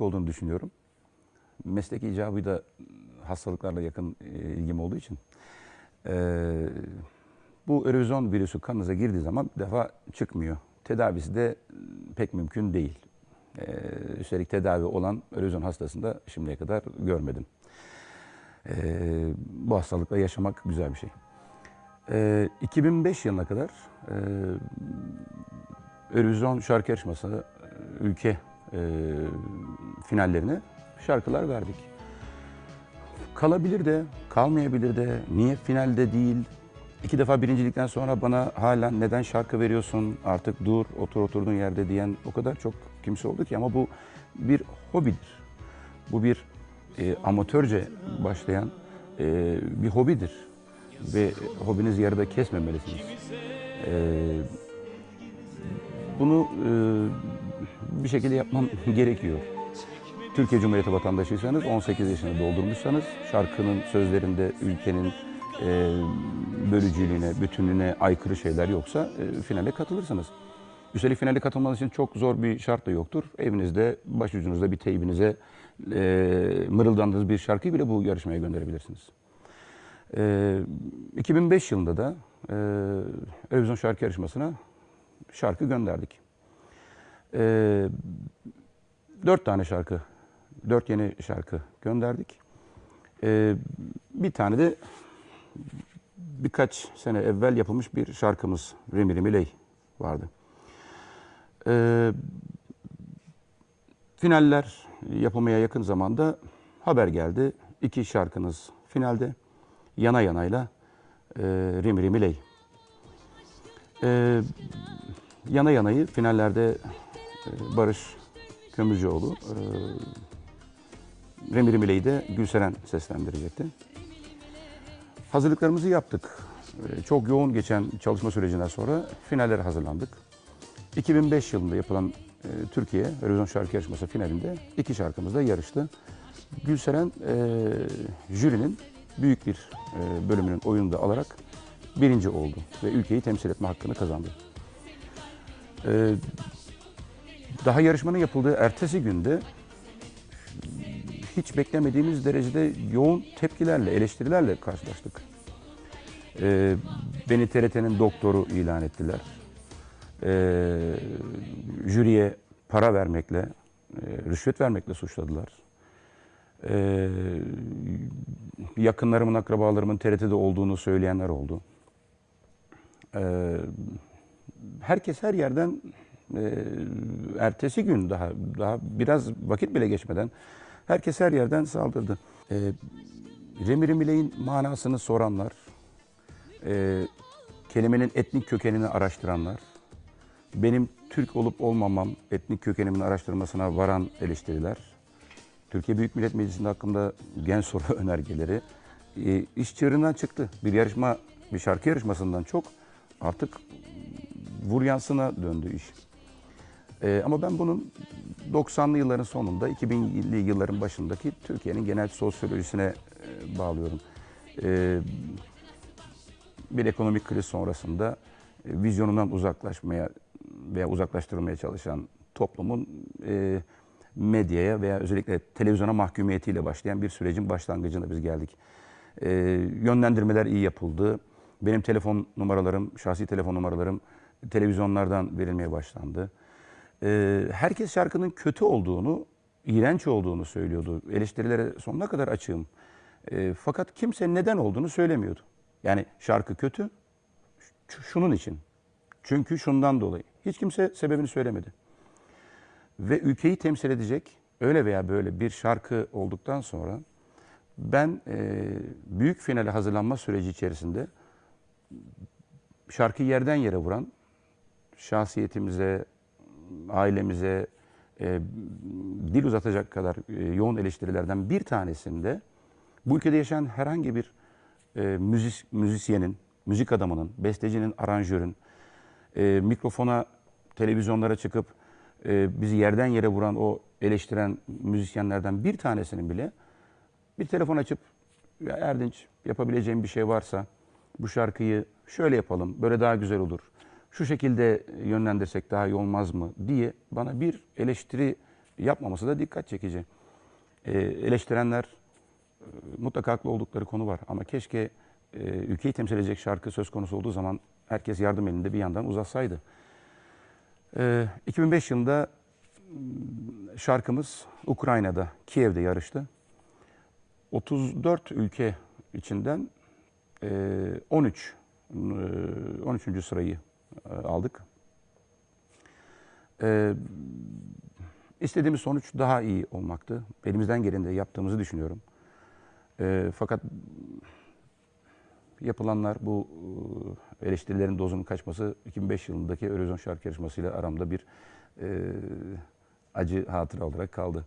olduğunu düşünüyorum. Meslek icabı da hastalıklarla yakın e, ilgim olduğu için. Ee, bu erozyon virüsü kanınıza girdiği zaman bir defa çıkmıyor. Tedavisi de pek mümkün değil. Ee, üstelik tedavi olan erozyon hastasını da şimdiye kadar görmedim. Bu hastalıkla yaşamak güzel bir şey. Ee, 2005 yılına kadar e, Eurovision şarkı yarışması e, ülke e, finallerine şarkılar verdik. Kalabilir de, kalmayabilir de, niye finalde değil? İki defa birincilikten sonra bana hala neden şarkı veriyorsun, artık dur, otur oturduğun yerde diyen o kadar çok kimse oldu ki ama bu bir hobidir. Bu bir e, amatörce başlayan e, bir hobidir. Ve hobinizi yarıda kesmemelisiniz. E, bunu e, bir şekilde yapmam gerekiyor. Türkiye Cumhuriyeti vatandaşıysanız, 18 yaşını doldurmuşsanız, şarkının sözlerinde ülkenin e, bölücülüğüne, bütünlüğüne aykırı şeyler yoksa e, finale katılırsınız. Üstelik finale katılmanız için çok zor bir şart da yoktur. Evinizde, başucunuzda bir teybinize e, mırıldandığınız bir şarkıyı bile bu yarışmaya gönderebilirsiniz. E, 2005 yılında da e, Eurovision şarkı yarışmasına şarkı gönderdik. E, dört tane şarkı, dört yeni şarkı gönderdik. E, bir tane de birkaç sene evvel yapılmış bir şarkımız Remi Remi Ley vardı. E, finaller yapılmaya yakın zamanda haber geldi. İki şarkınız finalde. Yana yanayla e, Remi Remi Ley. E, yana yanayı finallerde e, Barış Kömürcüoğlu, e, Remi Remi Ley'i de Gülseren seslendirecekti. Hazırlıklarımızı yaptık. E, çok yoğun geçen çalışma sürecinden sonra finallere hazırlandık. 2005 yılında yapılan e, Türkiye Eurovision şarkı yarışması finalinde iki şarkımız da yarıştı. Gülseren e, jürinin büyük bir e, bölümünün oyunu da alarak birinci oldu ve ülkeyi temsil etme hakkını kazandı. E, daha yarışmanın yapıldığı ertesi günde hiç beklemediğimiz derecede yoğun tepkilerle, eleştirilerle karşılaştık. E, beni TRT'nin doktoru ilan ettiler. E, jüriye para vermekle, e, rüşvet vermekle suçladılar. E, yakınlarımın, akrabalarımın TRT'de olduğunu söyleyenler oldu. E, herkes her yerden e, ertesi gün daha daha biraz vakit bile geçmeden herkes her yerden saldırdı. E, Remi Remile'in manasını soranlar, e, kelimenin etnik kökenini araştıranlar, benim Türk olup olmamam etnik kökenimin araştırmasına varan eleştiriler, Türkiye Büyük Millet Meclisi'nde hakkında gen soru önergeleri e, iş çığırından çıktı. Bir yarışma, bir şarkı yarışmasından çok artık vur yansına döndü iş. E, ama ben bunun 90'lı yılların sonunda, 2000'li yılların başındaki Türkiye'nin genel sosyolojisine e, bağlıyorum. E, bir ekonomik kriz sonrasında e, vizyonundan uzaklaşmaya veya uzaklaştırılmaya çalışan toplumun medyaya veya özellikle televizyona mahkumiyetiyle başlayan bir sürecin başlangıcına biz geldik. Yönlendirmeler iyi yapıldı. Benim telefon numaralarım, şahsi telefon numaralarım televizyonlardan verilmeye başlandı. E, herkes şarkının kötü olduğunu, iğrenç olduğunu söylüyordu. Eleştirilere sonuna kadar açığım. E, fakat kimse neden olduğunu söylemiyordu. Yani şarkı kötü, şunun için. Çünkü şundan dolayı. Hiç kimse sebebini söylemedi. Ve ülkeyi temsil edecek öyle veya böyle bir şarkı olduktan sonra ben e, büyük finale hazırlanma süreci içerisinde şarkıyı yerden yere vuran şahsiyetimize, ailemize e, dil uzatacak kadar e, yoğun eleştirilerden bir tanesinde bu ülkede yaşayan herhangi bir e, müzis, müzisyenin, müzik adamının, bestecinin, aranjörün e, mikrofona, televizyonlara çıkıp e, bizi yerden yere vuran o eleştiren müzisyenlerden bir tanesinin bile bir telefon açıp ya Erdinç yapabileceğim bir şey varsa bu şarkıyı şöyle yapalım, böyle daha güzel olur. Şu şekilde yönlendirsek daha iyi olmaz mı diye bana bir eleştiri yapmaması da dikkat çekici. E, eleştirenler e, mutlaka haklı oldukları konu var ama keşke e, ülkeyi temsil edecek şarkı söz konusu olduğu zaman herkes yardım elinde bir yandan uzatsaydı. E, 2005 yılında şarkımız Ukrayna'da, Kiev'de yarıştı. 34 ülke içinden e, 13 e, 13. sırayı e, aldık. E, istediğimiz sonuç daha iyi olmaktı. Elimizden geleni de yaptığımızı düşünüyorum. E, fakat yapılanlar bu e, eleştirilerin dozunun kaçması 2005 yılındaki Eurovision şarkı yarışmasıyla aramda bir e, acı hatıra olarak kaldı.